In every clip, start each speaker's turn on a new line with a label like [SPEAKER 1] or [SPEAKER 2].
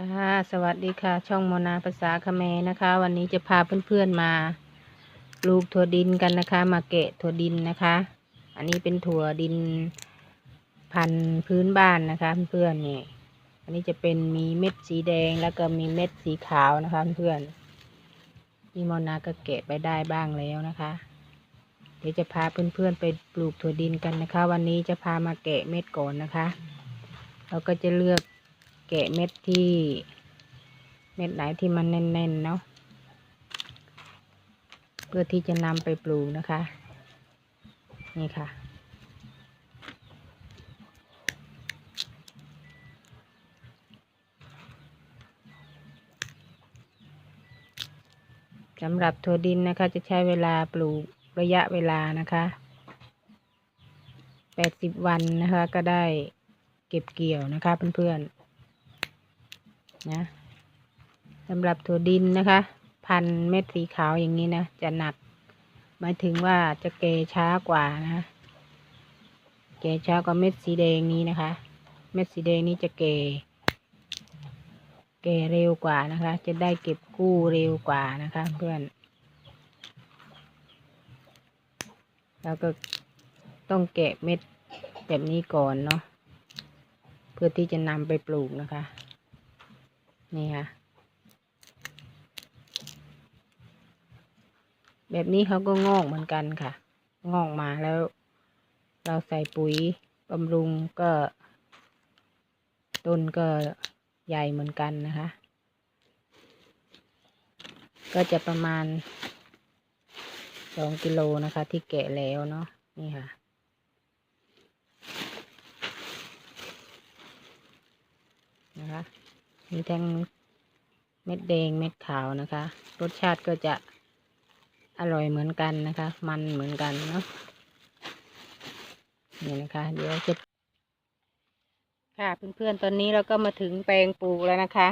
[SPEAKER 1] ค่ะ สวัสดีค่ะ ช่องโมนาภาษาเมนะคะ วันนี้จะพาเพื่อนๆมาปลูกถั่วดินกันนะคะ มาเกะถั่วดินนะคะ อันนี้เป็นถั่วดินพันพื้นบ้านนะคะ เพื่อนๆนี่อันนี้จะเป็นมีเม็ดสีแดงแล้วก็มีเม็ดสีขาวนะคะ เพื่อนนี่โมนาก็เกะไปได้บ้างแล้วนะคะ เดี๋ยวจะพาเพื่อนๆไปปลูกถั่วดินกันนะคะ วันนี้จะพามาแกะเม็ดก่อนนะคะ เราก็จะเลือก แกะเม็ดที่ เม็ดไหนที่มันแน่นๆเนาะเพื่อที่จะนำไปปลูกนะคะ นี่ค่ะ สำหรับถั่วดินนะคะ จะใช้เวลาปลูกระยะเวลานะคะแปดสิบวันนะคะ ก็ได้เก็บเกี่ยวนะคะเพื่อนๆ นะสำหรับถั่วดินนะคะ พันเม็ดสีขาวอย่างนี้นะ จะหนักหมายถึงว่าจะเกช้ากว่านะ เกช้ากว่าเม็ดสีแดงนี้นะคะ เม็ดสีแดงนี้จะเกเกเร็วกว่านะคะ จะได้เก็บกู้เร็วกว่านะคะเพื่อน แล้วก็ต้องแกะเม็ดแบบนี้ก่อนเนาะเพื่อที่จะนำไปปลูกนะคะ นี่ค่ะ แบบนี้เขาก็งอกเหมือนกันค่ะ งอกมาแล้ว เราใส่ปุ๋ยบำรุงก็ต้นก็ใหญ่เหมือนกันนะคะ ก็จะประมาณสองกิโลนะคะ ที่แกะแล้วเนาะนี่ค่ะนะคะ มีทั้งเม็ดแดงเม็ดขาวนะคะ รสชาติก็จะอร่อยเหมือนกันนะคะ มันเหมือนกันเนาะนี่นะคะ เดี๋ยวจะค่ะเพื่อนๆตอนนี้เราก็มาถึงแปลงปลูกแล้วนะคะ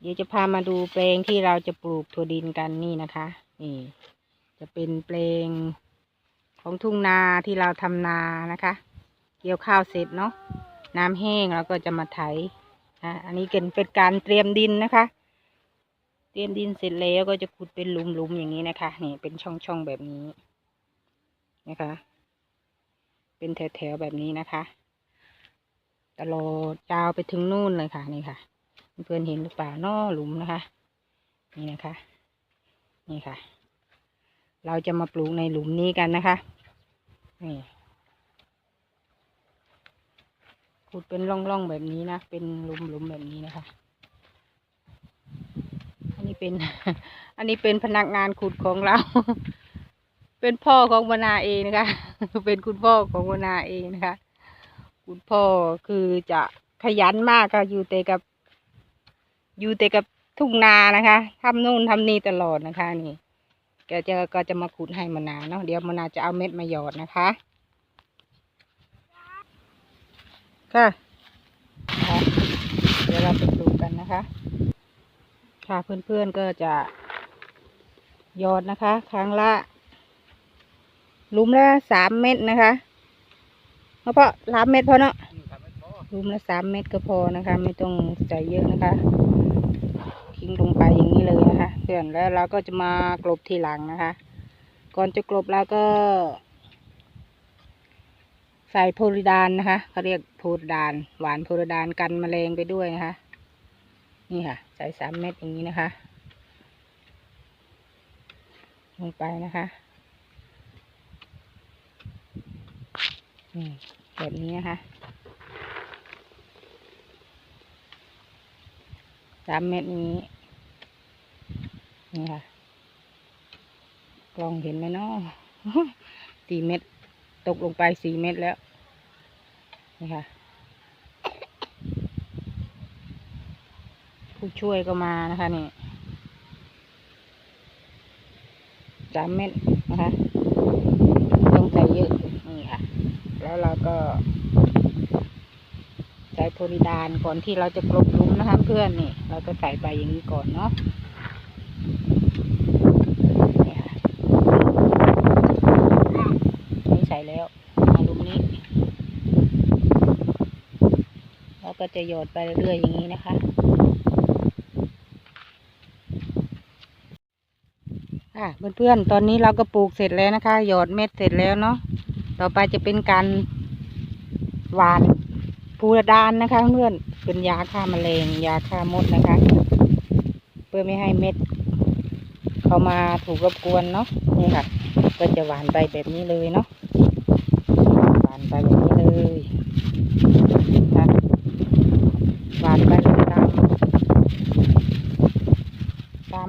[SPEAKER 1] เดี๋ยวจะพามาดูแปลงที่เราจะปลูกถั่วดินกันนี่นะคะ นี่ จะเป็นแปลงของทุ่งนาที่เราทำนานะคะ เกี่ยวข้าวเสร็จเนาะน้ำแห้งเราก็จะมาไถ อันนี้เป็นเป็นการเตรียมดินนะคะ เตรียมดินเสร็จแล้วก็จะขุดเป็นหลุมๆอย่างนี้นะคะนี่เป็นช่องๆแบบนี้นะคะ เป็นแถวๆแบบนี้นะคะตลอดยาวไปถึงนู่นเลยค่ะนี่ค่ะเพื่อนๆเห็นหรือเปล่าน้อหลุมนะคะ นี่นะคะ นี่ค่ะ เราจะมาปลูกในหลุมนี้กันนะคะนี่ ขุดเป็นร่องๆแบบนี้นะ เป็นหลุมๆแบบนี้นะคะ อันนี้เป็น อันนี้เป็นพนักงานขุดของเรา เป็นพ่อของวนาเองนะคะ เป็นคุณพ่อของวนาเองนะคะ คุณพ่อคือจะขยันมากค่ะ อยู่แต่กับ อยู่แต่กับทุ่งนานะคะทำนู่นทำนี่ตลอดนะคะ นี่แกจะก็จะมาขุดให้มานาวเนาะเดี๋ยวมานาวจะเอาเม็ดมาหยอดนะคะ ค่ะเดี๋ยวเราไปปลูกันนะคะ ค่ะเพื่อนๆก็จะยอดนะคะ ครั้งละลุมละสามเม็ดนะคะเพราะเพราะสามเม็ดพอเนาะลุมละสามเม็ดก็พอนะคะ ไม่ต้องใส่เยอะนะคะทิ้งลงไปอย่างนี้เลยนะคะ เพื่อนแล้วเราก็จะมากลบทีหลังนะคะ ก่อนจะกลบแล้วก็ ส่โพลิดานนะคะเขาเรียกโพลิดาน หวานโพลิดานกันแมลงไปด้วยนะคะ นี่ค่ะ ใส่สามเม็ดอย่างนี้นะคะลงไปนะคะนี่แบบนี้นะคะสามเม็ดนี้ นี่ค่ะ กล้องเห็นไหมเนาะสี่เม็ดตกลงไปสี่เม็ดแล้ว นี่ค่ะผู้ช่วยก็มานะคะนี่สามเม็ดนะคะต้องใส่เยอะนี่ค่ะ แล้วเราก็ ใส่โพลิดานก่อนที่เราจะกลบลุมนะคะเพื่อนนี่ เราก็ใส่ไปอย่างนี้ก่อนเนาะนี่ใส่แล้วมาลุมนี้ ก็จะหยดไปเรื่อยๆอย่างนี้นะคะค่ะเพื่อนๆ ตอนนี้เราก็ปลูกเสร็จแล้วนะคะ หยอดเม็ดเสร็จแล้วเนาะ ต่อไปจะเป็นการหวานพูดานนะคะเพื่อนเป็นยาฆ่ามาแมลงยาฆ่ามดนะคะ เพื่อไม่ให้เม็ด เข้ามาถูกรบกวนเนาะนี่ค่ะ ก็จะหวานไปแบบนี้เลยเนาะหวานไปแบบนี้เลย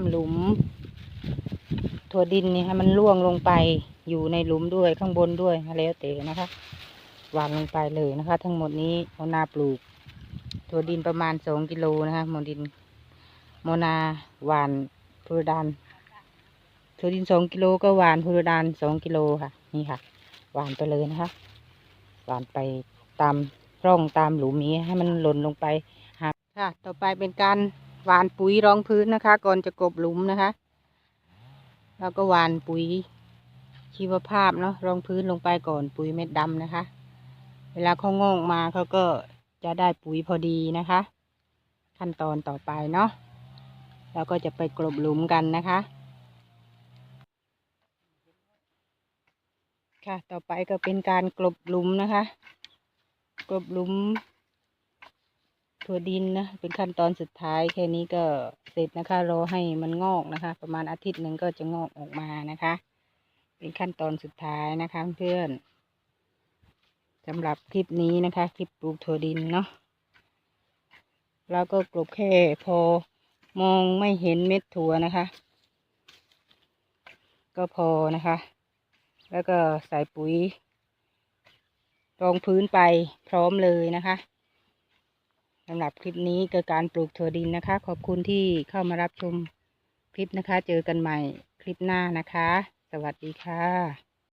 [SPEAKER 1] หลุม ถั่วดินนี่ให้มันล่วงลงไปอยู่ในหลุมด้วยข้างบนด้วยแล้วแต่นะคะหวานลงไปเลยนะคะ ทั้งหมดนี้โมนาปลูก ถั่วดินประมาณสองกิโลนะคะโมดินโมนาหวานพูดานถั่วดินสองกิโลก็หวานพูดานสองกิโลค่ะ นี่ค่ะ หวานไปเลยนะคะหวานไปตามร่องตามหลุมนี้ให้มันหล่นลงไปค่ะ ต่อไปเป็นการ หวานปุ๋ยรองพื้นนะคะ ก่อนจะกบหลุมนะคะ แล้วก็หวานปุ๋ยชีวภาพเนาะรองพื้นลงไปก่อนปุ๋ยเม็ดดำนะคะ เวลาเขางอกมาเขาก็จะได้ปุ๋ยพอดีนะคะ ขั้นตอนต่อไปเนาะแล้วก็จะไปกลบหลุมกันนะคะ ค่ะต่อไปก็เป็นการกลบหลุมนะคะ กลบหลุม ถั่วดินนะ เป็นขั้นตอนสุดท้ายแค่นี้ก็เสร็จนะคะรอให้มันงอกนะคะ ประมาณอาทิตย์หนึ่งก็จะงอกออกมานะคะ เป็นขั้นตอนสุดท้ายนะคะเพื่อนสำหรับคลิปนี้นะคะ คลิปปลูกถั่วดินเนาะแล้วก็กลบแค่พอมองไม่เห็นเม็ดถั่วนะคะ ก็พอนะคะ แล้วก็ใส่ปุ๋ยรองพื้นไปพร้อมเลยนะคะ สำหรับคลิปนี้ก็การปลูกถั่วดินนะคะ ขอบคุณที่เข้ามารับชมคลิปนะคะ เจอกันใหม่คลิปหน้านะคะ สวัสดีค่ะ